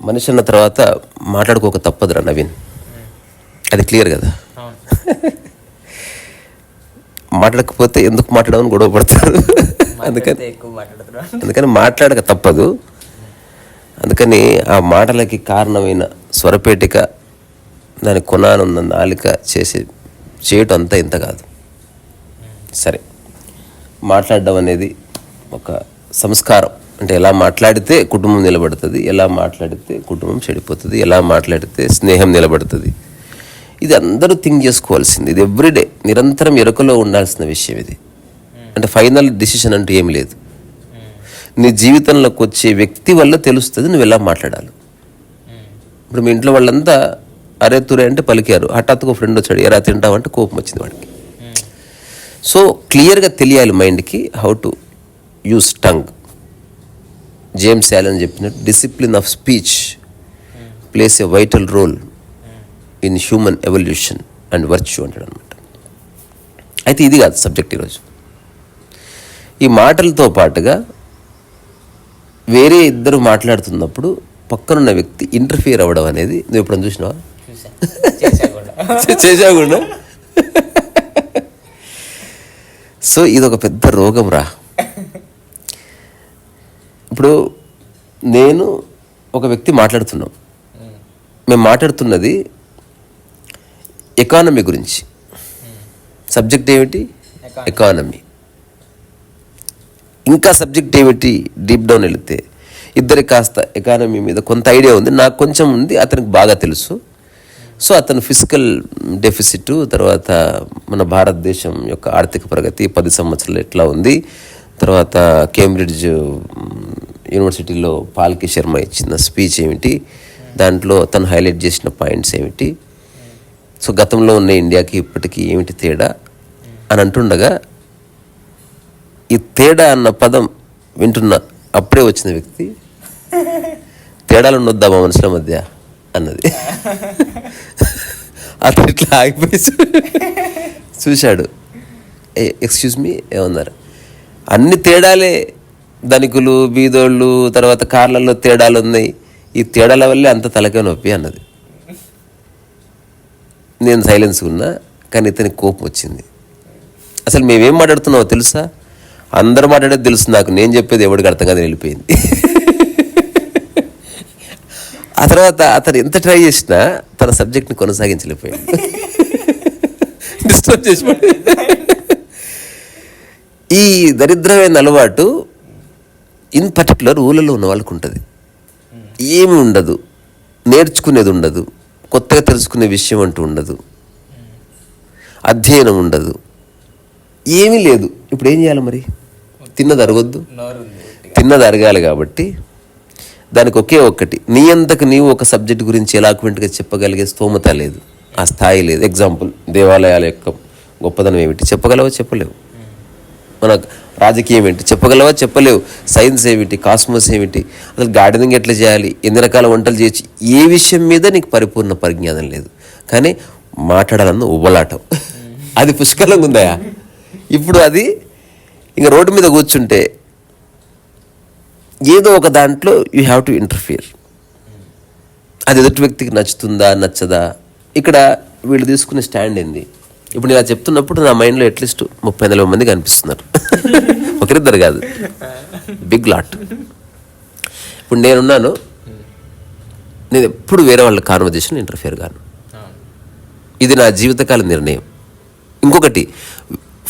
మనిషి అన్న తర్వాత మాట్లాడుకోక తప్పదురా నవీన్. అది క్లియర్ కదా? మాట్లాడకపోతే ఎందుకు మాట్లాడమని గొడవ పడతారు? అందుకని అందుకని మాట్లాడక తప్పదు. అందుకని ఆ మాటలకి కారణమైన స్వరపేటిక దాని కొనానున్న నాలిక చేసి చేయటం అంతా ఇంత కాదు. సరే మాట్లాడడం అనేది ఒక సంస్కారం. అంటే ఎలా మాట్లాడితే కుటుంబం నిలబడుతుంది ఎలా మాట్లాడితే కుటుంబం చెడిపోతుంది ఎలా మాట్లాడితే స్నేహం నిలబడుతుంది. ఇది అందరూ థింక్ చేసుకోవాల్సింది. ఇది ఎవ్రీడే నిరంతరం ఎరుకలో ఉండాల్సిన విషయం ఇది. అంటే ఫైనల్ డిసిషన్ అంటూ ఏం లేదు. నీ జీవితంలోకి వచ్చే వ్యక్తి వల్ల తెలుస్తుంది నువ్వు ఎలా మాట్లాడాలి. ఇప్పుడు మీ ఇంట్లో వాళ్ళంతా అరే తురే అంటే పలికారు. హఠాత్తుగా ఫ్రెండ్ వచ్చాడు ఎరా తింటావు? అంటే కోపం వచ్చింది వాడికి. సో క్లియర్గా తెలియాలి మైండ్కి how to use tongue. James Allen చెప్పినట్టు discipline of speech plays a vital role in human evolution and virtue అంటాడు అనమాట అయితే ఇది కాదు సబ్జెక్ట్ ఈరోజు. ఈ మాటలతో పాటుగా వేరే ఇద్దరు మాట్లాడుతున్నప్పుడు పక్కనున్న వ్యక్తి ఇంటర్ఫియర్ అవ్వడం అనేది నువ్వు ఎప్పుడైనా చూసినావా? చూసా చేసా కూడా చేసావు కూడా సో ఇది ఒక పెద్ద రోగం రా ఇప్పుడు నేను ఒక వ్యక్తి మాట్లాడుతున్నాం. మేము మాట్లాడుతున్నది ఎకానమీ గురించి. సబ్జెక్ట్ ఏమిటి? ఎకానమీ. ఇంకా సబ్జెక్ట్ ఏమిటి? డీప్ డౌన్ వెళితే. ఇద్దరికి కాస్త ఎకానమీ మీద కొంత ఐడియా ఉంది. నాకు కొంచెం ఉంది అతనికి బాగా తెలుసు. సో అతను ఫిజికల్ డెఫిసిట్ తర్వాత మన భారతదేశం యొక్క ఆర్థిక ప్రగతి పది సంవత్సరాలు ఎట్లా ఉంది తర్వాత కేంబ్రిడ్జ్ యూనివర్సిటీలో పాల్కి శర్మ ఇచ్చిన స్పీచ్ ఏమిటి దాంట్లో తను హైలైట్ చేసిన పాయింట్స్ ఏమిటి. సో గతంలో ఉన్న ఇండియాకి ఇప్పటికీ ఏమిటి తేడా అని అంటుండగా ఈ తేడా అన్న పదం వింటున్న అప్పుడే వచ్చిన వ్యక్తి తేడాలు ఉండొద్దా మా మనుషుల మధ్య? అన్నది. అతను ఇట్లా ఆగిపోయి చూశాడు. Excuse me? ఏమన్నారు. అన్ని తేడాలే. ధనికులు బీదోళ్ళు తర్వాత కార్లలో తేడాలు ఉన్నాయి. ఈ తేడాల వల్లే అంత తలకే నొప్పి అన్నది. నేను సైలెన్స్ ఉన్నా కానీ ఇతనికి కోపం వచ్చింది. అసలు మేమేం మాట్లాడుతున్నావో తెలుసా? అందరూ మాట్లాడేది తెలుసు నాకు. నేను చెప్పేది ఎవడికి అర్థం కాదని వెళ్ళిపోయింది. ఆ తర్వాత అతను ఎంత ట్రై చేసినా తన సబ్జెక్ట్ని కొనసాగించలేకపోయాడు. డిస్టర్బ్ చేసి ఈ దరిద్రమైన అలవాటు ఇన్ పర్టికులర్ ఊళ్ళలో ఉన్న వాళ్ళకు ఉంటుంది. ఏమి ఉండదు. నేర్చుకునేది ఉండదు. కొత్తగా తెలుసుకునే విషయం అంటూ ఉండదు. అధ్యయనం ఉండదు. ఏమీ లేదు. ఇప్పుడు ఏం చేయాలి మరి? తిన్నది అరగొద్దు. తిన్నది అరగాలి కాబట్టి దానికి ఒకే ఒక్కటి. నీ అంతకు నీవు ఒక సబ్జెక్ట్ గురించి ఎలాక్వెంట్గా చెప్పగలిగే స్తోమత లేదు. ఆ స్థాయి లేదు. ఎగ్జాంపుల్ దేవాలయాల యొక్క గొప్పదనం ఏమిటి? చెప్పగలవా? చెప్పలేవు. మన రాజకీయం ఏంటి? చెప్పగలవా? చెప్పలేవు. సైన్స్ ఏమిటి? కాస్మోస్ ఏమిటి? అసలు గార్డెనింగ్ ఎట్లా చేయాలి? ఎన్ని రకాల వంటలు చేయొచ్చు? ఏ విషయం మీద నీకు పరిపూర్ణ పరిజ్ఞానం లేదు. కానీ మాట్లాడాలన్న ఉబలాటం. అది పుష్కలంగా ఉందా ఇప్పుడు అది ఇంకా రోడ్డు మీద కూర్చుంటే ఏదో ఒక దాంట్లో యూ హ్యావ్ టు ఇంటర్ఫియర్ అది ఎదుటి వ్యక్తికి నచ్చుతుందా నచ్చదా? ఇక్కడ వీళ్ళు తీసుకునే స్టాండ్ ఏంది? ఇప్పుడు నేను చెప్తున్నప్పుడు నా మైండ్లో అట్లీస్ట్ ముప్పై నలభై మంది కనిపిస్తున్నారు. ఒకరిద్దరు కాదు. బిగ్ లాట్ ఇప్పుడు నేనున్నాను. నేను ఎప్పుడు వేరే వాళ్ళ కాన్వర్జేషన్ ఇంటర్ఫియర్ కాను. ఇది నా జీవితకాల నిర్ణయం. ఇంకొకటి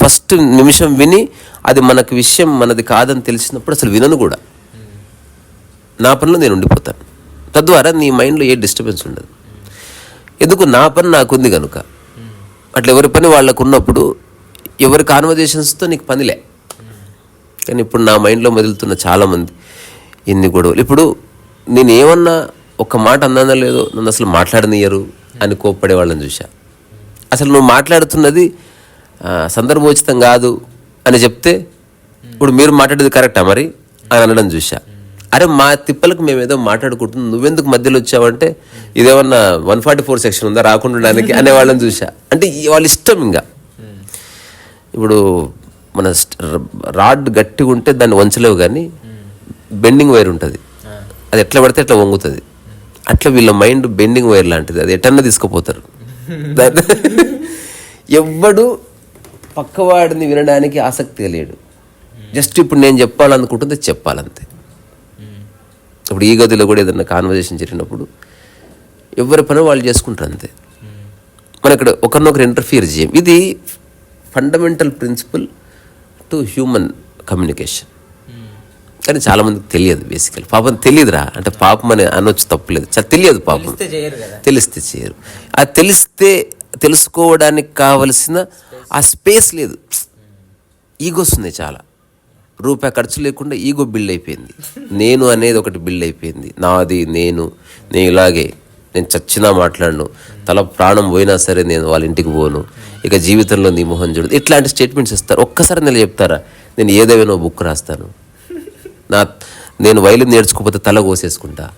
ఫస్ట్ నిమిషం విని అది మనకు విషయం మనది కాదని తెలిసినప్పుడు అసలు వినను కూడా. నా పనిలో నేను ఉండిపోతాను. తద్వారా నీ మైండ్లో ఏ డిస్టర్బెన్స్ ఉండదు. ఎందుకు? నా పని నాకుంది కనుక అట్లా ఎవరి పని వాళ్ళకు ఉన్నప్పుడు ఎవరి కాన్వర్జేషన్స్తో నీకు పనిలే కానీ ఇప్పుడు నా మైండ్లో మెదులుతున్న చాలామంది ఎన్ని గొడవలు. ఇప్పుడు నేను ఏమన్నా ఒక మాట అన్నానో లేదో నన్ను అసలు మాట్లాడనియరు అని కోప్పడే వాళ్ళని చూశా. అసలు నువ్వు మాట్లాడుతున్నది సందర్భోచితం కాదు అని చెప్తే ఇప్పుడు మీరు మాట్లాడేది కరెక్టా మరి? అని అనడం చూశా. అరే మా తిప్పలకు మేము ఏదో మాట్లాడుకుంటున్నాం. నువ్వెందుకు మధ్యలో వచ్చావంటే ఇదేమన్నా వన్ ఫార్టీ ఫోర్ సెక్షన్ ఉందా? రాకుండా ఉండడానికి అనే వాళ్ళని చూసా అంటే ఈ వాళ్ళ ఇష్టం ఇంకా ఇప్పుడు మన రాడ్ గట్టిగా ఉంటే దాన్ని వంచలేవు కానీ బెండింగ్ వైర్ ఉంటుంది. అది ఎట్లా పడితే ఎట్లా వంగుతుంది. అట్లా వీళ్ళ మైండ్ బెండింగ్ వైర్ లాంటిది. అది ఎటన్నా తీసుకుపోతారు. దాన్ని ఎవ్వడు పక్కవాడిని వినడానికి ఆసక్తి లేడు. జస్ట్ ఇప్పుడు నేను చెప్పాలనుకుంటుంది చెప్పాలంతే. ఇప్పుడు ఈ గదిలో కూడా ఏదైనా కాన్వర్జేషన్ జరిగినప్పుడు ఎవరి పని వాళ్ళు చేసుకుంటారు అంతే. మన ఇక్కడ ఒకరినొకరు ఇంటర్ఫియర్ చేయం. ఇది fundamental principle to human communication కానీ చాలా మందికి తెలియదు బేసికల్ పాపం తెలియదురా. అంటే పాపం అని అనొచ్చు తప్పులేదు. చాలా తెలియదు పాపం. తెలిస్తే చేయరు అది తెలిస్తే తెలుసుకోవడానికి కావలసిన ఆ స్పేస్ లేదు. ఈగోస్ ఉన్నాయి చాలా. రూపాయి ఖర్చు లేకుండా ఈగో బిల్డ్ అయిపోయింది. నేను అనేది ఒకటి బిల్డ్ అయిపోయింది. నాది నేను నేను ఇలాగే నేను చచ్చినా మాట్లాడను. తల ప్రాణం పోయినా సరే నేను వాళ్ళ ఇంటికి పోను. ఇక జీవితంలో నీ మొహం చూడదు ఇట్లాంటి స్టేట్మెంట్స్ ఇస్తారు. ఒక్కసారి నెల చెప్తారా? నేను ఏదేమైనా బుక్ రాస్తాను. నా నేను వైలు నేర్చుకోకపోతే తల కోసేసుకుంటా.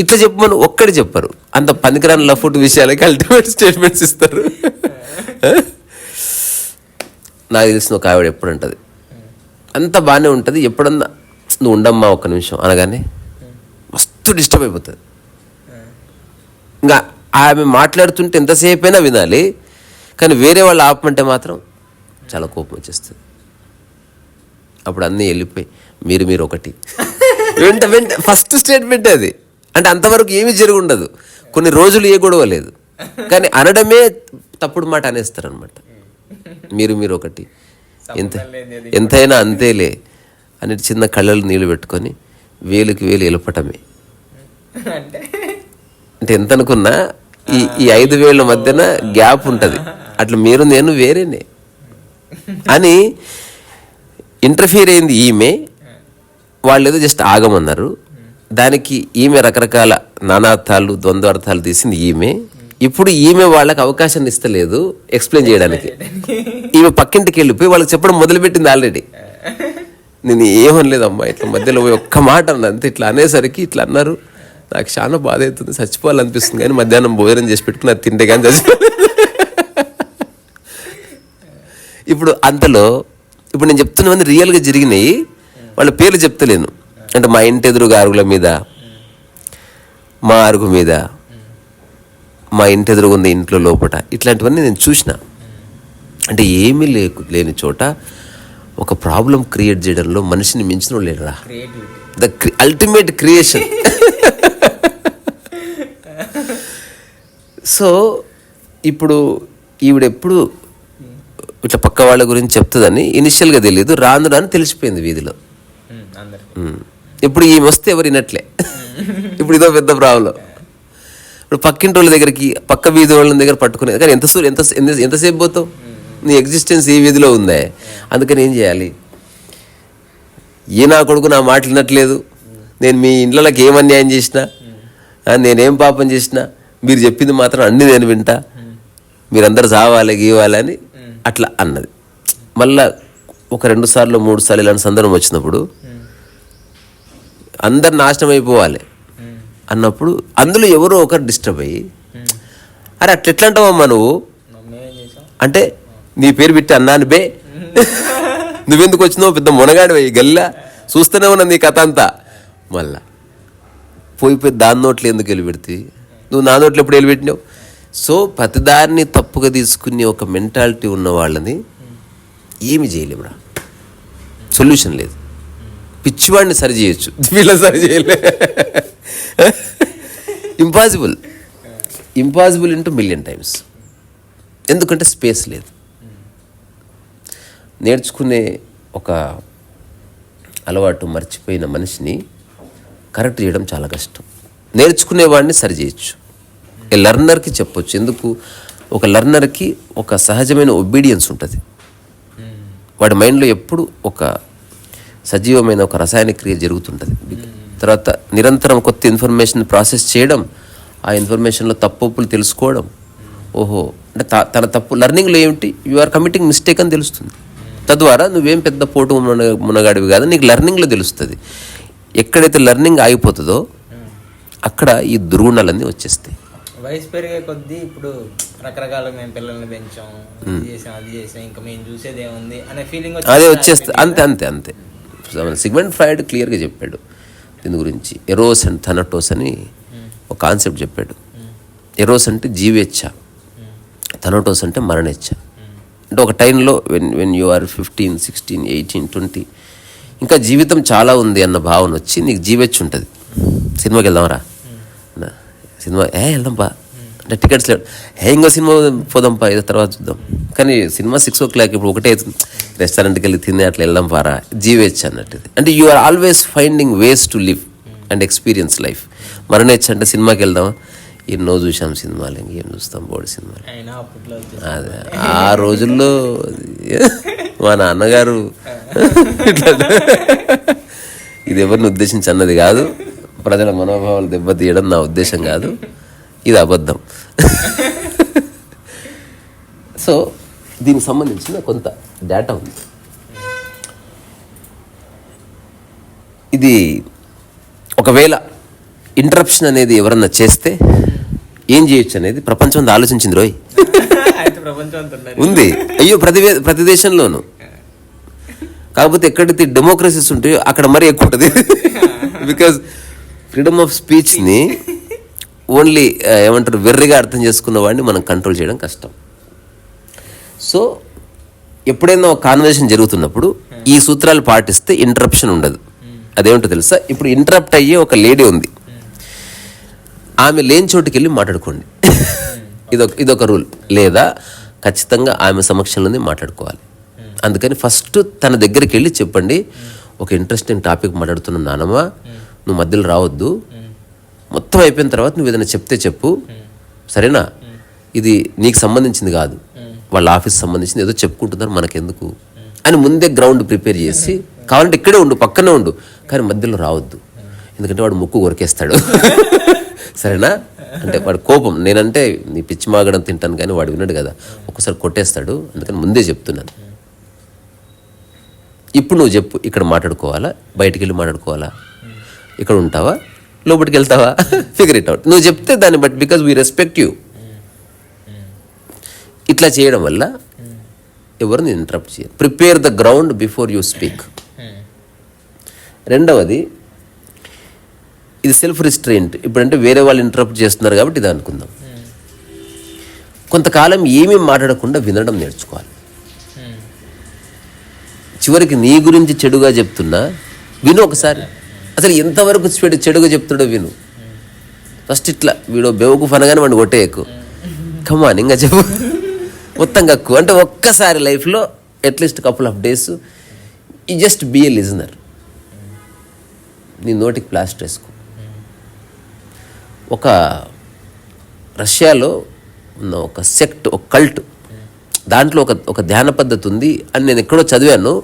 ఇట్లా చెప్పమని ఒక్కడి చెప్పరు. అంత పనికిరాని లఫుట్ విషయాలకి అల్టిమేట్ స్టేట్మెంట్స్ ఇస్తారు. నాకు తెలిసిన ఒక ఆవిడ ఎప్పుడు ఉంటుంది అంత బాగానే ఉంటుంది. ఎప్పుడన్నా నువ్వు ఉండమ్మా ఒక్క నిమిషం అనగానే మస్తు డిస్టర్బ్ అయిపోతుంది. ఇంకా ఆమె మాట్లాడుతుంటే ఎంతసేపు అయినా వినాలి కానీ వేరే వాళ్ళు ఆపమంటే మాత్రం చాలా కోపం వచ్చేస్తుంది. అప్పుడు అన్నీ వెళ్ళిపోయి మీరు మీరు ఒకటి. వెంట వెంట ఫస్ట్ స్టేట్మెంట్ అది. అంటే అంతవరకు ఏమీ జరుగుండదు. కొన్ని రోజులు ఏ గొడవ లేదు. కానీ అనడమే తప్పుడు మాట అనేస్తారు అనమాట మీరు మీరు ఒకటి. ఎంత ఎంతైనా అంతేలే అని చిన్న కళ్ళలు నీళ్ళు పెట్టుకొని వేలుకి వేలు ఎలపటమే. అంటే ఎంత అనుకున్నా ఈ ఈ ఐదు వేల మధ్యన గ్యాప్ ఉంటుంది. అట్లా మీరు నేను వేరేనే. అని ఇంటర్ఫియర్ అయింది ఈమె. వాళ్ళు ఏదో జస్ట్ ఆగమన్నారు దానికి ఈమె రకరకాల నానార్థాలు ద్వంద్వార్థాలు తీసింది ఈమె. ఇప్పుడు ఈమె వాళ్ళకి అవకాశాన్ని ఇస్తలేదు ఎక్స్ప్లెయిన్ చేయడానికి. ఈమె పక్కింటికి వెళ్ళిపోయి వాళ్ళకి చెప్పడం మొదలుపెట్టింది ఆల్రెడీ. నేను ఏమనలేదమ్మా ఇట్లా మధ్యలో పోయి ఒక్క మాట అన్న అంతే ఇట్లా అనేసరికి ఇట్లా అన్నారు. నాకు చాలా బాధ అవుతుంది చచ్చిపోవాలనిపిస్తుంది కానీ మధ్యాహ్నం భోజనం చేసి పెట్టుకుని అది తింటే కానీ చచ్చిపోలేదు ఇప్పుడు అంతలో ఇప్పుడు నేను చెప్తున్నవన్నీ రియల్గా జరిగినాయి వాళ్ళ పేర్లు చెప్తలేను. అంటే మా ఇంటి ఎదురుగా అరుగుల మీద మా అరుగు మీద మా ఇంటి ఎదురుగా ఉంది ఇంట్లో లోపట. ఇట్లాంటివన్నీ నేను చూసిన. అంటే ఏమీ లేకు లేని చోట ఒక ప్రాబ్లం క్రియేట్ చేయడంలో మనిషిని మించిన creativity the ultimate creation so ఇప్పుడు ఈవిడ ఎప్పుడు ఇట్లా పక్క వాళ్ళ గురించి చెప్తుందని ఇనిషియల్గా తెలియదు రాను రాను తెలిసిపోయింది వీధిలో. ఇప్పుడు ఈమె వస్తే ఎవరు వినట్లే. ఇప్పుడు ఇదో పెద్ద ప్రాబ్లం పక్కింటి వాళ్ళ దగ్గరికి పక్క వీధి వాళ్ళ దగ్గర పట్టుకునేది కానీ ఎంత ఎంత ఎంతసేపు పోతావు? నీ ఎగ్జిస్టెన్స్ ఈ వీధిలో ఉందే. అందుకని ఏం చేయాలి? ఏ నా కొడుకు నా మాట వినట్లేదు. నేను మీ ఇండ్లకి ఏం అన్యాయం చేసినా? నేనేం పాపం చేసినా? మీరు చెప్పింది మాత్రం అన్నీ నేను వింటా. మీరందరు చావాలి గీవాలి అని అట్లా అన్నది. మళ్ళా ఒక రెండు సార్లు మూడు సార్లు ఇలాంటి సందర్భం వచ్చినప్పుడు అందరు నాశనం అయిపోవాలి. అన్నప్పుడు అందులో ఎవరో ఒకరు డిస్టర్బ్ అయ్యి అరే అట్లా ఎట్లా అంటావమ్మా నువ్వు? అంటే నీ పేరు పెట్టి అన్నాను బే. నువ్వెందుకు వచ్చినావు? పెద్ద మునగాడు అయ్యి గల్లా. చూస్తూనే ఉన్నా నీ కథ అంతా. మళ్ళా పోయి పోయి దాని నోట్లు ఎందుకు వెళ్ళిపెడితే నువ్వు నా నోట్లు ఎప్పుడు వెళ్ళిపెట్టినావు సో ప్రతిదారిని తప్పుగా తీసుకునే ఒక మెంటాలిటీ ఉన్న వాళ్ళని ఏమి చేయలేమురా సొల్యూషన్ లేదు. పిచ్చివాడిని సరి చేయొచ్చు. వీళ్ళని సరి చేయలే. Impossible impossible into million times ఎందుకంటే స్పేస్ లేదు. నేర్చుకునే ఒక అలవాటు మర్చిపోయిన మనిషిని కరెక్ట్ చేయడం చాలా కష్టం. నేర్చుకునేవాడిని సరి చేయొచ్చు. ఏ లర్నర్కి చెప్పొచ్చు. ఎందుకు? ఒక లర్నర్కి ఒక సహజమైన ఒబీడియన్స్ ఉంటుంది. వాడి మైండ్లో ఎప్పుడు ఒక సజీవమైన ఒక రసాయన క్రియ జరుగుతుంటుంది. తర్వాత నిరంతరం కొత్త ఇన్ఫర్మేషన్ ప్రాసెస్ చేయడం ఆ ఇన్ఫర్మేషన్లో తప్పులు తెలుసుకోవడం. ఓహో అంటే తన తప్పు లర్నింగ్లో ఏమిటి? యు ఆర్ కమిటింగ్ మిస్టేక్ అని తెలుస్తుంది. తద్వారా నువ్వేం పెద్ద పోటు మున మునగాడివి కాదు నీకు లర్నింగ్లో తెలుస్తుంది. ఎక్కడైతే లర్నింగ్ ఆగిపోతుందో అక్కడ ఈ దుర్గుణాలన్నీ వచ్చేస్తాయి. వయసు పెరిగే కొద్దీ ఇప్పుడు రకరకాలుగా మేము పిల్లల్ని పెంచాం ఇది చేసాం అది చేసాం ఇంకా మేము చూసేది ఏముంది అనే ఫీలింగ్ అదే వచ్చేస్తే అంతే అంతే అంతే. సిగ్మెంట్ ఫ్రాయిడ్ క్లియర్గా చెప్పాడు. దీని గురించి. ఎరోస్ అండ్ థనటోస్ అని ఒక కాన్సెప్ట్ చెప్పాడు. ఎరోస్ అంటే జీవేచ్ఛ. థనటోస్ అంటే మరణేచ్ఛ. అంటే ఒక టైంలో when when you are fifteen sixteen eighteen twenty ఇంకా జీవితం చాలా ఉంది అన్న భావన వచ్చి నీకు జీవేచ్ఛ ఉంటుంది. సినిమాకి వెళ్దాంరా సినిమా ఏ వెళ్దాం బా. టికెట్స్ లేవు. ఇంకో సినిమా పోదాంపా ఏదో తర్వాత చూద్దాం. కానీ సినిమా సిక్స్ ఓ క్లాక్ ఇప్పుడు ఒకటే రెస్టారెంట్కి వెళ్ళి తినే అట్లా వెళ్దాం పారా. జీవేచ్ఛ అన్నట్టు. అంటే you are always finding ways to live and experience life మరణేచ్ఛ అంటే సినిమాకి వెళ్దాం ఎన్నో చూసాం సినిమాలు ఇంకేం చూస్తాం బోర్డు సినిమాలు. అదే ఆ రోజుల్లో మా నాన్నగారు ఇది ఎవరిని ఉద్దేశించి అన్నది కాదు. ప్రజల మనోభావాలు దెబ్బతీయడం నా ఉద్దేశం కాదు. ఇది అబద్ధం. సో దీనికి సంబంధించిన కొంత డేటా ఉంది. ఇది ఒకవేళ ఇంటరప్షన్ అనేది ఎవరన్నా చేస్తే ఏం చేయొచ్చు అనేది ప్రపంచం అంతా ఆలోచించింది రోయ్. ఉంది. అయ్యో ప్రతి ప్రతి దేశంలోనూ. కాకపోతే ఎక్కడైతే డెమోక్రసీస్ ఉంటాయో అక్కడ మరీ ఎక్కువ ఉంటుంది. బికాజ్ ఫ్రీడమ్ ఆఫ్ స్పీచ్ని ఓన్లీ ఏమంటారు వెర్రిగా అర్థం చేసుకున్న వాడిని మనం కంట్రోల్ చేయడం కష్టం. సో ఎప్పుడైనా ఒక కాన్వర్సేషన్ జరుగుతున్నప్పుడు ఈ సూత్రాలు పాటిస్తే ఇంటరప్షన్ ఉండదు. అదేమిటో తెలుసా? ఇప్పుడు ఇంటరప్ట్ అయ్యే ఒక లేడీ ఉంది. ఆమె లేని చోటుకి వెళ్ళి మాట్లాడుకోండి. ఇదొక ఇదొక రూల్ లేదా ఖచ్చితంగా ఆమె సమక్షంలోనే మాట్లాడుకోవాలి. అందుకని ఫస్ట్ తన దగ్గరికి వెళ్ళి చెప్పండి ఒక ఇంట్రెస్టింగ్ టాపిక్ మాట్లాడుతున్న నానమ్మ నువ్వు మధ్యలో రావద్దు. మొత్తం అయిపోయిన తర్వాత నువ్వు ఏదైనా చెప్తే చెప్పు. సరేనా? ఇది నీకు సంబంధించింది కాదు. వాళ్ళ ఆఫీస్ సంబంధించింది ఏదో చెప్పుకుంటున్నారు మనకెందుకు? అని ముందే గ్రౌండ్ ప్రిపేర్ చేసి కావాలంటే ఇక్కడే ఉండు పక్కనే ఉండు. కానీ మధ్యలో రావద్దు. ఎందుకంటే వాడు ముక్కు కొరికేస్తాడు. సరేనా? అంటే వాడు కోపం. నేనంటే నీ పిచ్చి మాగడం తింటాను కానీ వాడు విన్నాడు కదా. ఒక్కసారి కొట్టేస్తాడు. అందుకని ముందే చెప్తున్నాను. ఇప్పుడు నువ్వు చెప్పు ఇక్కడ మాట్లాడుకోవాలా? బయటికి వెళ్ళి మాట్లాడుకోవాలా? ఇక్కడ ఉంటావా? లోపలికి వెళ్తావా? ఫిగర్ ఇట్ అవుట్ నువ్వు చెప్తే దాన్ని but because we respect you ఇట్లా చేయడం వల్ల ఎవరిని ఇంటరప్ట్ చేయరు. Prepare the ground before you speak రెండవది ఇది సెల్ఫ్ రిస్ట్రెయింట్ ఇప్పుడంటే వేరే వాళ్ళు ఇంటరప్ట్ చేస్తున్నారు కాబట్టి ఇది అనుకుందాం. కొంతకాలం ఏమీ మాట్లాడకుండా వినడం నేర్చుకోవాలి. చివరికి నీ గురించి చెడుగా చెప్తున్నా విను ఒకసారి. అసలు ఎంతవరకు చెడు చెడుగా చెప్తాడో విను. ఫస్ట్ ఇట్లా వీడు బెవకు ఫనగానే వాడిని కొట్టేయకు. కమాన్ ఇంకా చెప్పు. మొత్తం కక్కు. అంటే ఒక్కసారి లైఫ్లో at least couple of days ఈ జస్ట్ బీ ఏ లిజనర్ నీ నోటికి ప్లాస్టర్ వేసుకో ఒక రష్యాలో ఉన్న ఒక సెక్ట్ ఒక కల్ట్ దాంట్లో ఒక ఒక ధ్యాన పద్ధతి ఉంది అని నేను ఎక్కడో చదివాను.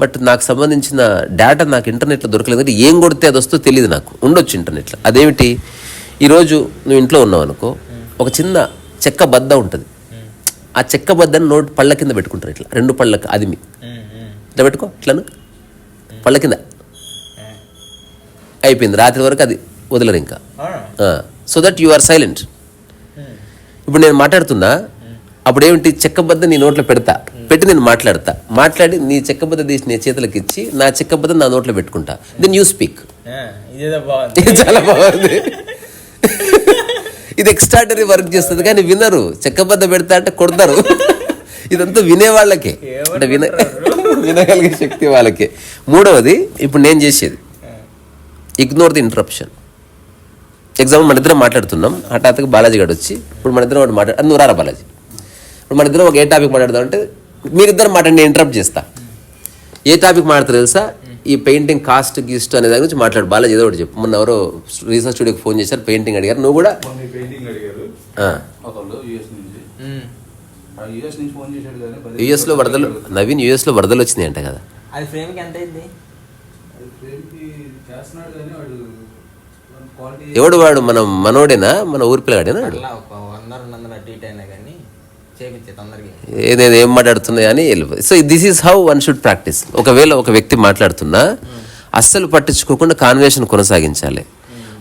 బట్ నాకు సంబంధించిన డేటా నాకు ఇంటర్నెట్లో దొరకలేదు అంటే ఏం కొడితే అది వస్తుందో తెలియదు నాకు. ఉండొచ్చు ఇంటర్నెట్లో. అదేమిటి? ఈరోజు నువ్వు ఇంట్లో ఉన్నావు అనుకో ఒక చిన్న చెక్క బద్ద ఉంటుంది. ఆ చెక్క బద్దని నోటి పళ్ళ కింద పెట్టుకుంటారు ఇట్లా. రెండు పళ్ళకి అదిమి ఇట్లా పెట్టుకో ఇట్లాను. పళ్ళ కింద. అయిపోయింది. రాత్రి వరకు అది వదలరు ఇంకా. So that you are silent. ఇప్పుడు నేను మాట్లాడుతున్నా అప్పుడు ఏమిటి చెక్కబద్ద నీ నోట్లో పెడతా. పెట్టి నేను మాట్లాడతా. మాట్లాడి నీ చెక్కబద్ద తీసి నీ చేతులకు ఇచ్చి నా చెక్కబద్ద నా నోట్లో పెట్టుకుంటా. దెన్ యూ స్పీక్ ఇదేదో బాగుంది. ఇది చాలా బాగుంది. ఇది ఎక్స్ట్రాడనరీ వర్క్ చేస్తుంది. కానీ వినరు. చెక్కబద్ద పెడతా అంటే కొడతారు. ఇదంతా వినే వాళ్ళకే. అంటే విన వినగలిగే శక్తి వాళ్ళకే. మూడవది ఇప్పుడు నేను చేసేది. ఇగ్నోర్ ది ఇంటరప్షన్ ఎగ్జాంపుల్ మన ఇద్దరం మాట్లాడుతున్నాం. హఠాత్తుగా బాలాజీ గారు వచ్చి ఇప్పుడు మన ఇద్దరం ఒకటి మాట్లాడు నువ్వు రారా బాలాజీ? ఇప్పుడు మన ఇద్దరం ఒక ఏ టాపిక్ మాట్లాడదాం అంటే మీరిద్దరం మాట్లాడి నేను ఇంటరప్ట్ చేస్తా. ఏ టాపిక్ మాట్లాడతారు తెలుసా? ఈ పెయింటింగ్ కాస్ట్ గీస్ట్ అనే దాని గురించి మాట్లాడు. బాలాజీ ఏదో ఒకటి చెప్పు. మొన్న ఎవరో రీసెర్చ్ స్టూడియోకి ఫోన్ చేశారు పెయింటింగ్ అడిగారు. నువ్వు కూడా? కొన్ని పెయింటింగ్ అడిగారు. ఆ, ఒకళ్ళు యూఎస్ నుంచి. ఉమ్. ఆ యూఎస్ యుఎస్లో వరదలు నవీన్ యుఎస్లో వరదలు వచ్చినాయి అంట కదా. అది ఎంత అయింది? ఎవడు వాడు? మన మనోడేనా? మన ఊరి పిల్లగాడేనా నేను ఏం మాట్లాడుతున్నా అని వెళ్ళిపోయి so this is how one should practice ఒకవేళ ఒక వ్యక్తి మాట్లాడుతున్నా అస్సలు పట్టించుకోకుండా కాన్వర్సేషన్ కొనసాగించాలి.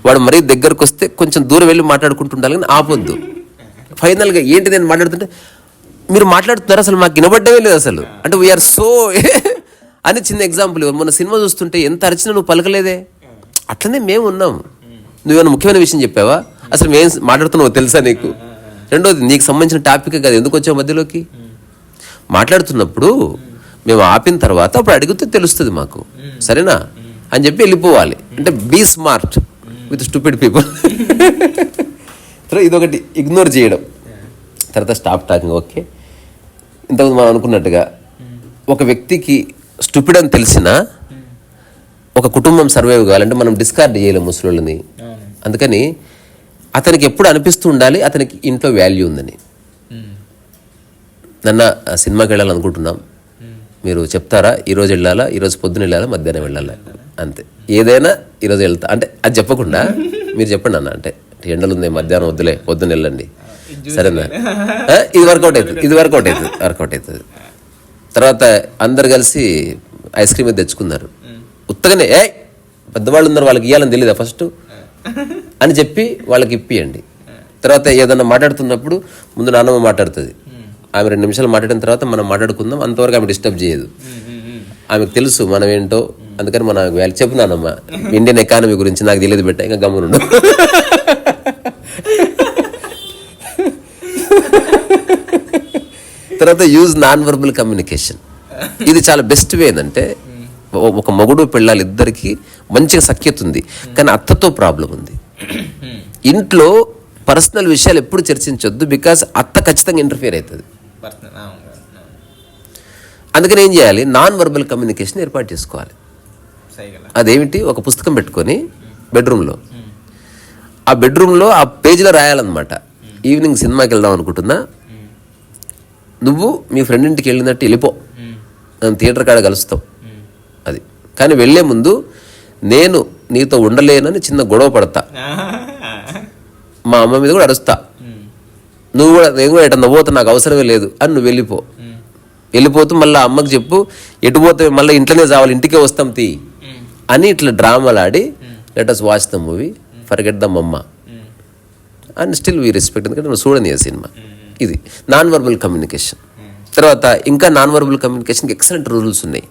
వాడు మరీ దగ్గరకు వస్తే కొంచెం దూరం వెళ్ళి మాట్లాడుకుంటుండాలి కానీ ఆపొద్దు. ఫైనల్గా ఏంటి నేను మాట్లాడుతుంటే మీరు మాట్లాడుతున్నారు అసలు మాకు వినబడ్డమే లేదు అసలు. అంటే వీఆర్ సో అని చిన్న ఎగ్జాంపుల్ మొన్న సినిమా చూస్తుంటే ఎంత అరిచినా నువ్వు పలకలేదే. అట్లనే మేము ఉన్నాం నువ్వేమైనా ముఖ్యమైన విషయం చెప్పావా? అసలు మేము మాట్లాడుతున్నావు తెలుసా నీకు? రెండోది నీకు సంబంధించిన టాపిక్ కాదు ఎందుకు వచ్చావు మధ్యలోకి? మాట్లాడుతున్నప్పుడు మేము ఆపిన తర్వాత అప్పుడు అడిగితే తెలుస్తుంది మాకు. సరేనా? అని చెప్పి వెళ్ళిపోవాలి. అంటే be smart with stupid people ఇదొకటి ఇగ్నోర్ చేయడం. తర్వాత స్టాప్ టాకింగ్ ఓకే ఇంతకుముందు మనం అనుకున్నట్టుగా ఒక వ్యక్తికి స్టూపిడ్ అని తెలిసినా ఒక కుటుంబం సర్వైవ్ కావాలంటే మనం డిస్కార్డ్ చేయలేం ముసలోళ్ళని. అందుకని అతనికి ఎప్పుడు అనిపిస్తూ ఉండాలి అతనికి ఇంట్లో వాల్యూ ఉందని. నన్న ఆ సినిమాకి వెళ్ళాలనుకుంటున్నాం. మీరు చెప్తారా? ఈరోజు వెళ్ళాలా? ఈరోజు పొద్దున వెళ్ళాలా? మధ్యాహ్నం వెళ్ళాలా? అంతే. ఏదైనా ఈరోజు వెళ్తా. అంటే అది చెప్పకుండా మీరు చెప్పండి అన్న. అంటే ఎండలు ఉంది మధ్యాహ్నం వద్దులే పొద్దున వెళ్ళండి. సరేనా? ఇది వర్కౌట్ అవుతుంది ఇది వర్కౌట్ అవుతుంది వర్కౌట్ అవుతుంది. తర్వాత అందరు కలిసి ఐస్ క్రీమ్ తెచ్చుకున్నారు. ఉత్తగానే ఏ పెద్దవాళ్ళు ఉన్నారు వాళ్ళకి ఇవ్వాలని తెలియదా ఫస్ట్ అని చెప్పి వాళ్ళకి ఇప్పియండి. తర్వాత ఏదన్నా మాట్లాడుతున్నప్పుడు ముందు నాన్నమ్మ మాట్లాడుతుంది. ఆమె రెండు నిమిషాలు మాట్లాడిన తర్వాత మనం మాట్లాడుకుందాం అంతవరకు ఆమె డిస్టర్బ్ చేయదు. ఆమెకు తెలుసు మనం ఏంటో అందుకని మన వాళ్ళు చెప్పు నాన్నమ్మ. ఇండియన్ ఎకానమీ గురించి నాకు తెలియదు పెట్టా ఇంకా గమ్మునుండు. తర్వాత యూజ్ నాన్ వర్బల్ కమ్యూనికేషన్ ఇది చాలా బెస్ట్ వే ఏంటంటే ఒక మొగుడు పెళ్ళాలి ఇద్దరికి మంచిగా సఖ్యత ఉంది. కానీ అత్తతో ప్రాబ్లం ఉంది. ఇంట్లో పర్సనల్ విషయాలు ఎప్పుడు చర్చించొద్దు బికాస్ అత్త ఖచ్చితంగా ఇంటర్ఫియర్ అవుతుంది. అందుకని ఏం చేయాలి? నాన్ వర్బల్ కమ్యూనికేషన్ ఏర్పాటు చేసుకోవాలి. అదేమిటి? ఒక పుస్తకం పెట్టుకొని బెడ్రూమ్లో. ఆ బెడ్రూమ్లో ఆ పేజీలో రాయాలన్నమాట. ఈవినింగ్ సినిమాకి వెళ్దాం అనుకుంటున్నా. నువ్వు మీ ఫ్రెండ్ ఇంటికి వెళ్ళినట్టు వెళ్ళిపో. థియేటర్ కాడ కలుస్తావు కానీ వెళ్ళే ముందు నేను నీతో ఉండలేనని చిన్న గొడవ పడతా. మా అమ్మ మీద కూడా అరుస్తా. నువ్వు కూడా నేను కూడా ఎటన్నా పోతా నాకు అవసరమే లేదు అని నువ్వు వెళ్ళిపో. వెళ్ళిపోతూ మళ్ళీ అమ్మకి చెప్పు ఎటు పోతే మళ్ళీ ఇంట్లోనే చావాలి ఇంటికే వస్తాం తీ. అని ఇట్లా డ్రామాలు ఆడి let us watch the movie forget the mama and still we respect ఎందుకంటే నువ్వు చూడని సినిమా. ఇది. నాన్ వర్బల్ కమ్యూనికేషన్ తర్వాత ఇంకా నాన్ వర్బల్ కమ్యూనికేషన్కి ఎక్సలెంట్ రూల్స్ ఉన్నాయి.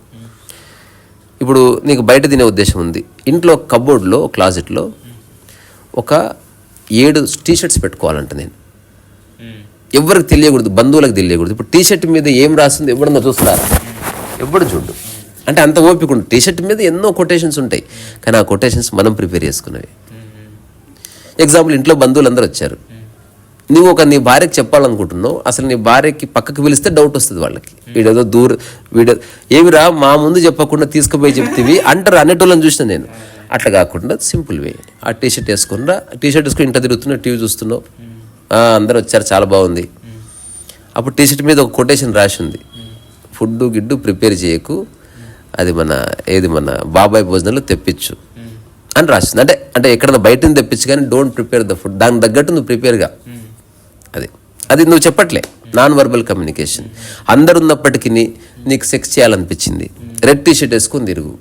ఇప్పుడు నీకు బయట తినే ఉద్దేశం ఉంది. ఇంట్లో కబోర్డ్లో క్లాజెట్లో ఒక ఏడు టీ షర్ట్స్ పెట్టుకోవాలంట నేను. ఎవరికి తెలియకూడదు బంధువులకు తెలియకూడదు. ఇప్పుడు టీ షర్ట్ మీద ఏం రాసింది ఎవడన్నా చూస్తారా? ఎవడు చూడు. అంటే అంత ఓపిక ఉంటుంది టీ షర్ట్ మీద ఎన్నో కొటేషన్స్ ఉంటాయి. కానీ ఆ కొటేషన్స్ మనం ప్రిపేర్ చేసుకున్నవి ఎగ్జాంపుల్ ఇంట్లో బంధువులు అందరూ వచ్చారు నువ్వు ఒక నీ భార్యకి చెప్పాలనుకుంటున్నావు అసలు నీ భార్యకి పక్కకి పిలిస్తే డౌట్ వస్తుంది వాళ్ళకి. వీడేదో దూర వీడు ఏమిరా మా ముందు చెప్పకుండా తీసుకుపోయి చెప్తివి అంటారు అనేటోళ్ళని చూసిన నేను. అట్లా కాకుండా సింపుల్ వే. ఆ టీ షర్ట్ వేసుకున్నా టీ షర్ట్ వేసుకుని ఇంట తిరుగుతున్నావు టీవీ చూస్తున్నావు? అందరూ వచ్చారు చాలా బాగుంది. అప్పుడు టీ షర్ట్ మీద ఒక కొటేషన్ రాసి ఉంది. ఫుడ్ గిడ్డు ప్రిపేర్ చేయకు. అది మన ఏది మన బాబాయ్ భోజనంలో తెప్పించు. అని రాసింది. అంటే అంటే ఎక్కడ బయట నుంచి తెప్పించు కానీ డోంట్ ప్రిపేర్ ద ఫుడ్. దానికి తగ్గట్టు నువ్వు ప్రిపేర్గా అది. అది నువ్వు చెప్పట్లే. నాన్ వర్బల్ కమ్యూనికేషన్ అందరు ఉన్నప్పటికీ నీకు సెక్స్ చేయాలనిపించింది. రెడ్ టీ షర్ట్ వేసుకొని తిరుగు.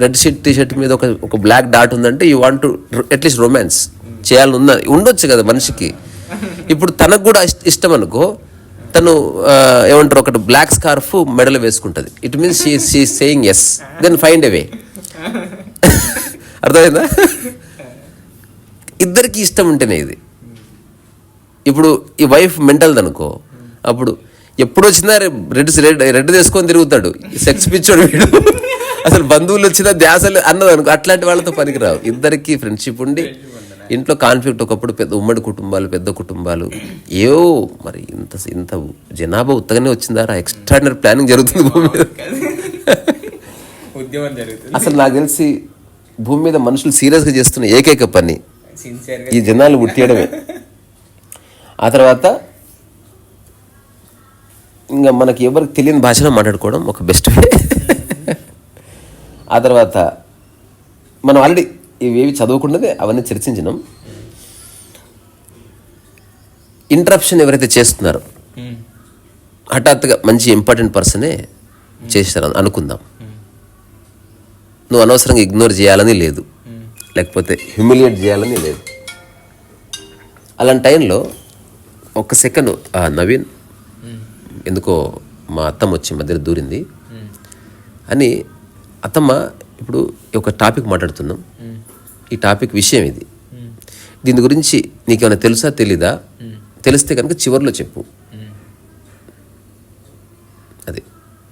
రెడ్ షర్ట్ టీ షర్ట్ మీద ఒక ఒక బ్లాక్ డాట్ ఉందంటే you want to at least romance చేయాలని ఉంద ఉండొచ్చు కదా మనిషికి. ఇప్పుడు తనకు కూడా ఇష్ట- అనుకో తను ఏమంటారు ఒకటి బ్లాక్ స్కార్ఫ్ మెడలో వేసుకుంటుంది. It means she she saying yes then find a way అర్థమైందా? ఇద్దరికి ఇష్టం ఉంటేనే ఇది. ఇప్పుడు ఈ వైఫ్ మెంటల్ అనుకో అప్పుడు ఎప్పుడు వచ్చినా రెడ్ రెడ్ రెడ్ తీసుకొని తిరుగుతాడు. సెక్స్ పిచ్చోడు వీడు. అసలు బంధువులు వచ్చినా ధ్యాసలు అన్నది అనుకో అట్లాంటి వాళ్ళతో పనికిరావు. ఇద్దరికి ఫ్రెండ్షిప్ ఉండి ఇంట్లో కాన్ఫ్లిక్ట్ ఒకప్పుడు పెద్ద ఉమ్మడి కుటుంబాలు పెద్ద కుటుంబాలు. ఏవో మరి ఇంత ఇంత జనాభా ఉత్తగానే వచ్చిందారా ఎక్స్ట్రాడినరీ ప్లానింగ్ జరుగుతుంది భూమి మీద. అసలు నాకు తెలిసి భూమి మీద మనుషులు సీరియస్గా చేస్తున్న ఏకైక పని ఈ జనాలు పుట్టేయడమే. ఆ తర్వాత ఇంకా మనకి ఎవరికి తెలియని భాషలో మాట్లాడుకోవడం ఒక బెస్ట్ వే ఆ తర్వాత మనం ఆల్రెడీ ఇవేవి చదవకుండానే అవన్నీ చర్చించినాం. ఇంటరప్షన్ ఎవరైతే చేస్తున్నారో హఠాత్తుగా మంచి ఇంపార్టెంట్ పర్సనే చేస్తారని అనుకుందాం. నువ్వు అనవసరంగా ఇగ్నోర్ చేయాలని లేదు. లేకపోతే హ్యూమిలియేట్ చేయాలని లేదు. అలాంటి టైంలో ఒక సెకండ్ నవీన్. ఎందుకో మా అత్తమ్మ వచ్చి మధ్యలో దూరింది. అని అత్తమ్మ ఇప్పుడు ఒక టాపిక్ మాట్లాడుతున్నాం. ఈ టాపిక్ విషయం ఇది. దీని గురించి నీకేమైనా తెలుసా తెలీదా? తెలిస్తే కనుక చివరిలో చెప్పు. అది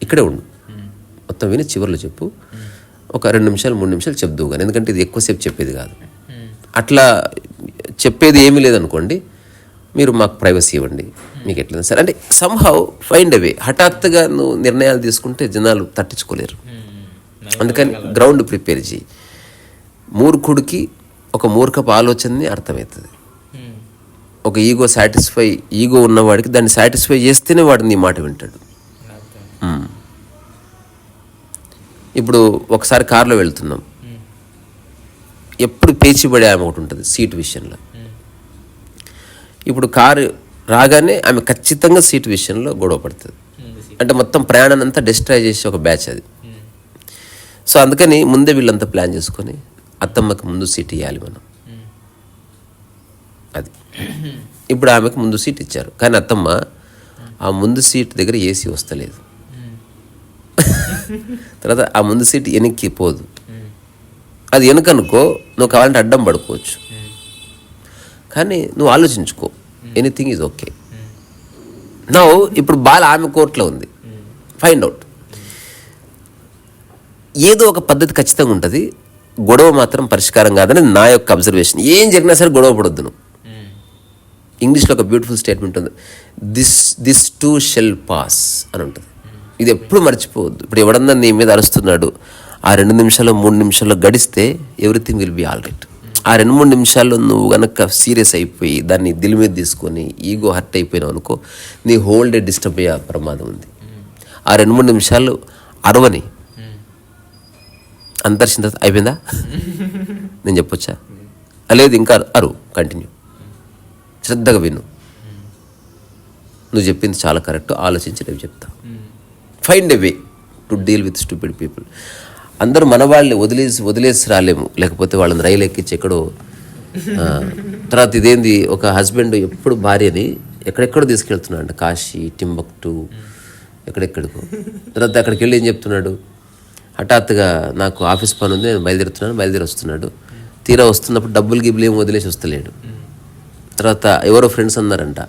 ఇక్కడే ఉండు. మొత్తం విని చివరిలో చెప్పు. ఒక రెండు నిమిషాలు మూడు నిమిషాలు చెప్దు కానీ ఎందుకంటే ఇది ఎక్కువసేపు చెప్పేది కాదు. అట్లా చెప్పేది ఏమీ లేదనుకోండి మీరు మాకు ప్రైవసీ ఇవ్వండి. మీకు ఎట్లా సరే. అంటే సంహౌ ఫైండ్ అవే హఠాత్తుగా నువ్వు నిర్ణయాలు తీసుకుంటే జనాలు తట్టించుకోలేరు. అందుకని గ్రౌండ్ ప్రిపేర్ చేయి. మూర్ఖుడికి ఒక మూర్ఖపు ఆలోచనని అర్థమవుతుంది. ఒక ఈగో సాటిస్ఫై ఈగో ఉన్నవాడికి దాన్ని సాటిస్ఫై చేస్తేనే వాడు నీ మాట వింటాడు. ఇప్పుడు ఒకసారి కారులో వెళ్తున్నాం. ఎప్పుడు పేచిబడే ఆమె ఒకటి ఉంటుంది సీట్ విషయంలో. ఇప్పుడు కారు రాగానే ఆమె ఖచ్చితంగా సీట్ విషయంలో గొడవ పడుతుంది. అంటే మొత్తం ప్రయాణం అంతా డిస్ట్రాయ్ చేసే ఒక బ్యాచ్ అది. సో అందుకని ముందే వీళ్ళంతా ప్లాన్ చేసుకొని అత్తమ్మకి ముందు సీట్ ఇవ్వాలి మనం. అది. ఇప్పుడు ఆమెకు ముందు సీట్ ఇచ్చారు. కానీ అత్తమ్మ ఆ ముందు సీట్ దగ్గర ఏసీ వస్తలేదు. తర్వాత ఆ ముందు సీట్ వెనక్కి పోదు. అది వెనుకనుకో నువ్వు కావాలంటే అడ్డం పడుకోవచ్చు. కానీ నువ్వు ఆలోచించుకో. ఎనీథింగ్ ఈజ్ ఓకే నా ఇప్పుడు బాల ఆమె కోర్టులో ఉంది. ఫైండ్ అవుట్ ఏదో ఒక పద్ధతి ఖచ్చితంగా ఉంటుంది. గొడవ మాత్రం పరిష్కారం కాదని నా యొక్క అబ్జర్వేషన్ ఏం జరిగినా సరే గొడవ పడొద్దు నువ్వు. ఇంగ్లీష్లో ఒక బ్యూటిఫుల్ స్టేట్మెంట్ ఉంది. This this too shall pass అని ఉంటుంది. ఇది ఎప్పుడు మర్చిపోవద్దు. ఇప్పుడు ఎవడన్నా నీ మీద అరుస్తున్నాడు ఆ రెండు నిమిషాలు మూడు నిమిషాల్లో గడిస్తే everything will be all right ఆ రెండు మూడు నిమిషాల్లో నువ్వు గనక సీరియస్ అయిపోయి దాన్ని దిల్ మీద తీసుకొని ఈగో హర్ట్ అయిపోయినావు అనుకో నీ హోల్ డే డిస్టర్బ్ అయ్యే ప్రమాదం ఉంది. ఆ రెండు మూడు నిమిషాలు అరవని. అంతర్చిన తర్వాత అయిపోయిందా? నేను చెప్పొచ్చా? లేదు ఇంకా అరు కంటిన్యూ శ్రద్ధగా విను. నువ్వు చెప్పింది చాలా కరెక్ట్ ఆలోచించి రేపు చెప్తా. Find a way to deal with stupid people అందరూ మన వాళ్ళని వదిలేసి వదిలేసి రాలేము. లేకపోతే వాళ్ళని రైలు ఎక్కించి ఎక్కడో తర్వాత ఇదేంది ఒక హస్బెండ్ ఎప్పుడు భార్యని ఎక్కడెక్కడో తీసుకెళ్తున్నాడు. కాశీ టింబక్టు ఎక్కడెక్కడికో. తర్వాత అక్కడికి వెళ్ళి ఏం చెప్తున్నాడు? హఠాత్తుగా నాకు ఆఫీస్ పని ఉంది నేను బయలుదేరుతున్నాను బయలుదేరి వస్తున్నాడు. తీరా వస్తున్నప్పుడు డబ్బులు గిబ్బులు ఏం వదిలేసి వస్తలేడు. తర్వాత ఎవరో ఫ్రెండ్స్ అన్నారంట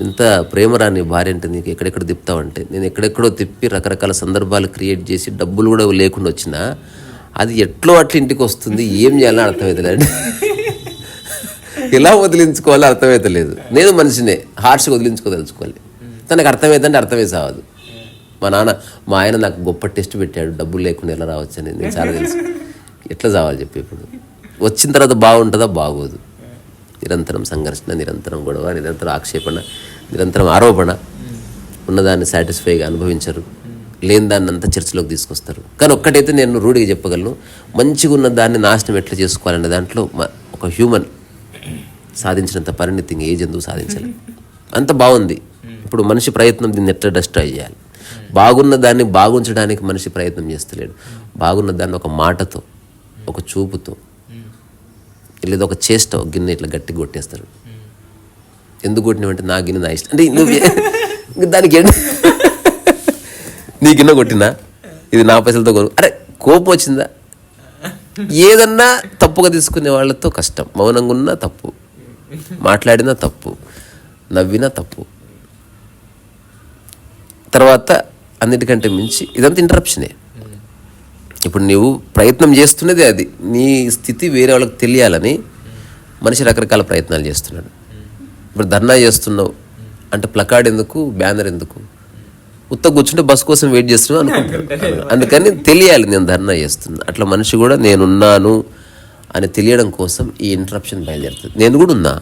ఇంత ప్రేమరా నీ భార్య అంటే నీకు ఎక్కడెక్కడ తిప్పుతావంటే నేను ఎక్కడెక్కడో తిప్పి రకరకాల సందర్భాలు క్రియేట్ చేసి డబ్బులు కూడా లేకుండా వచ్చినా అది ఎట్లో అట్లా ఇంటికి వస్తుంది ఏం చేయాలని అర్థమవుతలేదు ఎలా వదిలించుకోవాలో అర్థమవుతలేదు నేను మనిషినే హార్ష్గా వదిలించుకోదలుచుకోవాలి. తనకు అర్థమవుతుందంటే అర్థమే సావదు. మా నాన్న మా ఆయన నాకు గొప్ప టెస్ట్ పెట్టాడు డబ్బులు లేకుండా ఎలా రావచ్చని నేను చాలా తెలుసు. ఎట్లా చావాలి చెప్పి ఇప్పుడు? వచ్చిన తర్వాత బాగుంటుందా? బాగోదు. నిరంతరం సంఘర్షణ నిరంతరం గొడవ నిరంతరం ఆక్షేపణ నిరంతరం ఆరోపణ ఉన్నదాన్ని సాటిస్ఫైగా అనుభవించరు. లేని దాన్ని అంతా చర్చలోకి తీసుకొస్తారు. కానీ ఒక్కటైతే నేను రూఢిగా చెప్పగలను మంచిగా ఉన్న దాన్ని నాశనం ఎట్లా చేసుకోవాలనే దాంట్లో మ- ఒక హ్యూమన్ సాధించినంత పరిణితి ఇంక ఏ జంతువు సాధించలేదు. అంత బాగుంది. ఇప్పుడు మనిషి ప్రయత్నం దీన్ని ఎట్లా డస్ట్రాయ్ చేయాలి? బాగున్న దాన్ని బాగుంచడానికి మనిషి ప్రయత్నం చేస్తలేడు. బాగున్న దాన్ని ఒక మాటతో ఒక చూపుతో లేదా ఒక చేష్ట ఒక గిన్నె ఇట్లా గట్టి కొట్టేస్తాడు ఎందుకు కొట్టినావంటే నా గిన్నె నా ఇష్టం. అంటే నువ్వు దానికి ఏంటి నీ గిన్నె కొట్టినా ఇది నా పైసలతో కొను అరే కోపం వచ్చిందా? ఏదన్నా తప్పుగా తీసుకునే వాళ్ళతో కష్టం. మౌనంగా ఉన్నా తప్పు. మాట్లాడినా తప్పు. నవ్వినా తప్పు. తర్వాత అన్నిటికంటే మించి ఇదంతా ఇంటరప్షనే ఇప్పుడు నువ్వు ప్రయత్నం చేస్తున్నది అది. నీ స్థితి వేరే వాళ్ళకి తెలియాలని మనిషి రకరకాల ప్రయత్నాలు చేస్తున్నాడు. ఇప్పుడు ధర్నా చేస్తున్నావు అంటే ప్లకార్డ్ ఎందుకు? బ్యానర్ ఎందుకు? ఉత్త కూర్చుంటే బస్ కోసం వెయిట్ చేస్తున్నావు అనుకుంటాడు అందుకని తెలియాలి నేను ధర్నా చేస్తున్నా. అట్లా మనిషి కూడా నేనున్నాను అని తెలియడం కోసం ఈ ఇంటరప్షన్ బయలుదేరుతుంది. నేను కూడా ఉన్నా.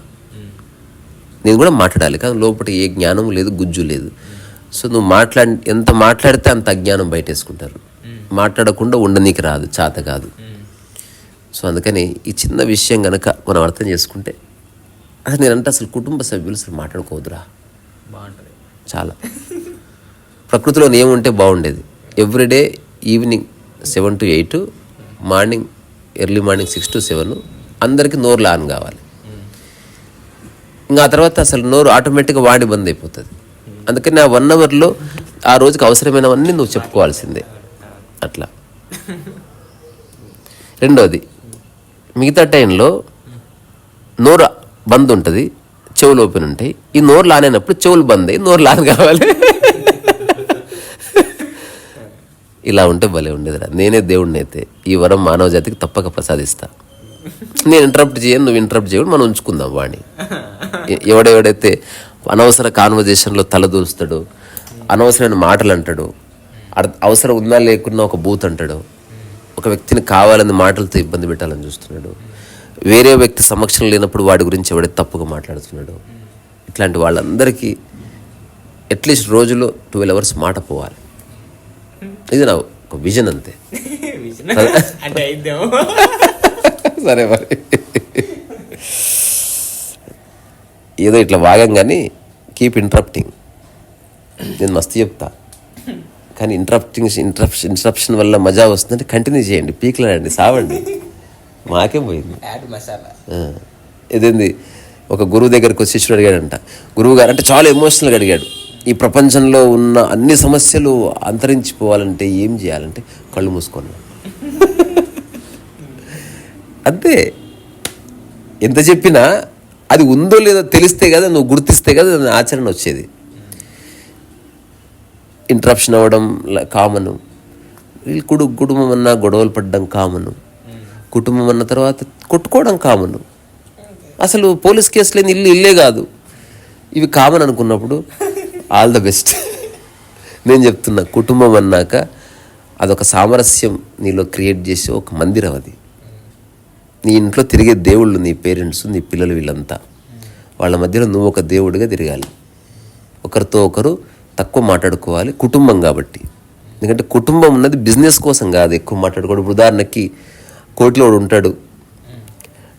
నేను కూడా మాట్లాడాలి. కానీ లోపల ఏ జ్ఞానం లేదు గుజ్జు లేదు. సో నువ్వు మాట్లాడి ఎంత మాట్లాడితే అంత అజ్ఞానం బయటేసుకుంటారు. మాట్లాడకుండా ఉండనీకి రాదు చేత కాదు. సో అందుకని ఈ చిన్న విషయం గనక మనం అర్థం చేసుకుంటే అసలు నేనంటే అసలు కుటుంబ సభ్యులు అసలు మాట్లాడుకోవద్దురా. బాగుంటుంది. చాలా. ప్రకృతిలో ఏముంటే బాగుండేది. Every day evening seven to eight morning early morning six to seven అందరికీ నోరు ఆన్ కావాలి. ఇంకా ఆ తర్వాత అసలు నోరు ఆటోమేటిక్గా వాడి బంద్ అయిపోతుంది. అందుకని ఆ వన్ అవర్లో ఆ రోజుకి అవసరమైనవన్నీ నువ్వు చెప్పుకోవాల్సిందే. అట్లా. రెండోది మిగతా టైంలో నోరు బంద్ ఉంటుంది చెవులు ఓపెన్ ఉంటాయి. ఈ నోరు లానేనప్పుడు చెవులు బంద్ అయ్యి నోరు లాన్ కావాలి. ఇలా ఉంటే భలే ఉండేదిరా. నేనే దేవుడిని అయితే ఈ వరం మానవ జాతికి తప్పక ప్రసాదిస్తా. నేను ఇంటరప్ట్ చేయను నువ్వు ఇంటరప్ట్ చేయడు మనం ఉంచుకుందాం వాడిని ఎవడెవడైతే అనవసర కాన్వర్జేషన్లో తలదూస్తాడు అనవసరమైన మాటలు అంటాడు అవసరం ఉన్నా లేకున్నా ఒక బూత్ అంటాడు. ఒక వ్యక్తిని కావాలని మాటలతో ఇబ్బంది పెట్టాలని చూస్తున్నాడు. వేరే వ్యక్తి సమక్షం లేనప్పుడు వాడి గురించి ఎవడైతే తప్పుగా మాట్లాడుతున్నాడు. ఇట్లాంటి వాళ్ళందరికీ అట్లీస్ట్ రోజులో ట్వెల్వ్ అవర్స్ మాట పోవాలి. ఇది నా ఒక విజన్ అంతే. సరే. మరి. ఏదో ఇట్లా వాగంగాని కీప్ ఇంటరప్టింగ్ నేను మస్తు చెప్తా. కానీ ఇంటరప్టింగ్ ఇంటరప్షన్ ఇంటరప్షన్ వల్ల మజా వస్తుందంటే కంటిన్యూ చేయండి పీక్లాడండి సావండి. మాకే పోయింది? ఇదేంది? ఒక గురువు దగ్గరకు వచ్చి శిష్యుడు అడిగాడంట. గురువు గారు అంటే చాలా ఎమోషనల్గా అడిగాడు. ఈ ప్రపంచంలో ఉన్న అన్ని సమస్యలు అంతరించిపోవాలంటే ఏం చేయాలంటే కళ్ళు మూసుకున్నాడు అంతే. ఎంత చెప్పినా అది ఉందో లేదో తెలిస్తే కదా నువ్వు గుర్తిస్తే కదా ఆచరణ వచ్చేది. ఇంటరప్షన్ అవ్వడం కామను. వీళ్ళు కుడు కుటుంబం అన్నా గొడవలు పడడం కామను. కుటుంబం అన్న తర్వాత కొట్టుకోవడం కామను. అసలు పోలీస్ కేసులు ఏంది ఇల్లు ఇల్లే కాదు. ఇవి కామన్ అనుకున్నప్పుడు ఆల్ ద బెస్ట్. నేను చెప్తున్నా కుటుంబం అన్నాక అదొక సామరస్యం నీలో క్రియేట్ చేసే ఒక మందిరం అది. నీ ఇంట్లో తిరిగే దేవుళ్ళు నీ పేరెంట్స్ నీ పిల్లలు వీళ్ళంతా. వాళ్ళ మధ్యలో నువ్వు ఒక దేవుడిగా తిరగాలి. ఒకరితో ఒకరు తక్కువ మాట్లాడుకోవాలి కుటుంబం కాబట్టి. ఎందుకంటే కుటుంబం ఉన్నది బిజినెస్ కోసం కాదు ఎక్కువ మాట్లాడుకోవడం. ఉదాహరణకి కోటిలో వాడు ఉంటాడు.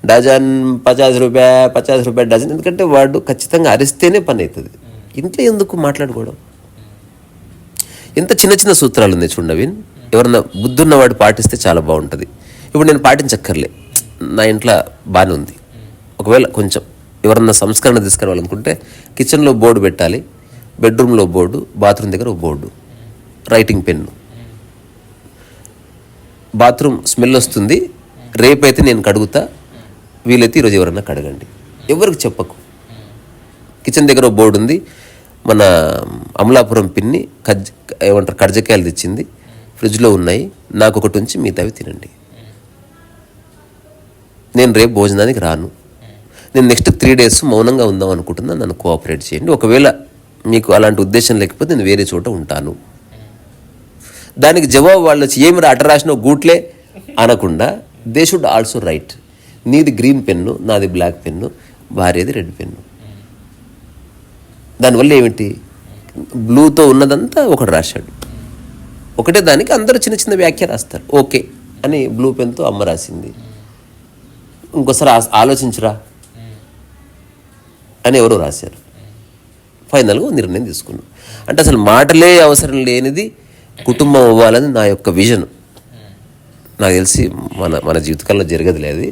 డజన్ పచాస్ రూపాయ పచాస్ రూపాయ డజన్ ఎందుకంటే వాడు ఖచ్చితంగా అరిస్తేనే పని అవుతుంది. ఇంట్లో ఎందుకు మాట్లాడుకోవడం? ఎంత చిన్న చిన్న సూత్రాలు ఉన్నాయి చూడండి అవి ఎవరన్నా బుద్ధున్నవాడు పాటిస్తే చాలా బాగుంటుంది. ఇప్పుడు నేను పాటించక్కర్లే. నా ఇంట్లో బాగానే ఉంది. ఒకవేళ కొంచెం ఎవరన్నా సంస్కరణ తీసుకురావాలనుకుంటే కిచెన్లో బోర్డు పెట్టాలి. బెడ్రూమ్లో బోర్డు బాత్రూమ్ దగ్గర ఒక board writing pen bathroom smell వస్తుంది రేపైతే నేను కడుగుతా వీలైతే ఈరోజు ఎవరన్నా కడగండి. ఎవరికి చెప్పకు. కిచెన్ దగ్గర ఒక బోర్డు ఉంది మన అమలాపురం పిన్ని కజ్జ ఏమంటారు కర్జకాయలు తెచ్చింది ఫ్రిడ్జ్లో ఉన్నాయి నాకు ఒకటి ఉంచి మిగతావి తినండి. నేను రేపు భోజనానికి రాను. నేను నెక్స్ట్ త్రీ డేస్ మౌనంగా ఉందాం అనుకుంటున్నా నన్ను కోఆపరేట్ చేయండి. ఒకవేళ నీకు అలాంటి ఉద్దేశం లేకపోతే నేను వేరే చోట ఉంటాను. దానికి జవాబు వాళ్ళు వచ్చి ఏమి అట రాసిన గూట్లే అనకుండా దే షుడ్ ఆల్సో రైట్ నీది గ్రీన్ పెన్ను నాది బ్లాక్ పెన్ను భార్యది రెడ్ పెన్ను. దానివల్ల ఏమిటి? బ్లూతో ఉన్నదంతా ఒకడు రాశాడు. ఒకటే దానికి అందరూ చిన్న చిన్న వ్యాఖ్య రాస్తారు. ఓకే అని బ్లూ పెన్తో అమ్మ రాసింది. ఇంకోసారి ఆలోచించురా అని ఎవరో రాశారు. ఫైనల్గా నిర్ణయం తీసుకున్నాం. అంటే అసలు మాటలే అవసరం లేనిది కుటుంబం అవ్వాలని నా యొక్క విజన్. నాకు తెలిసి మన మన జీవితకాలంలో జరగదులే అది.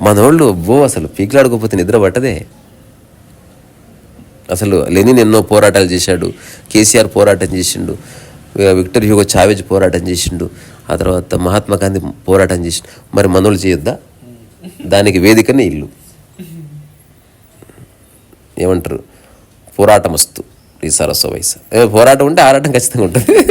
మన వాళ్ళు బో అసలు పీకిలాడుకోకపోతే నిద్ర పట్టదే. అసలు లెనిన్ ఎన్నో పోరాటాలు చేశాడు కేసీఆర్ పోరాటం చేసిండు విక్టర్ హ్యూగో చావేజ్ పోరాటం చేసిండు ఆ తర్వాత మహాత్మా గాంధీ పోరాటం చేసిండు. మరి మనోళ్ళు చేయొద్దా? దానికి వేదికనే ఇల్లు. ఏమంటారు? పోరాటం వస్తు ఈ సరస్వ వయసు పోరాటం ఉంటే ఆరాటం ఖచ్చితంగా ఉంటుంది.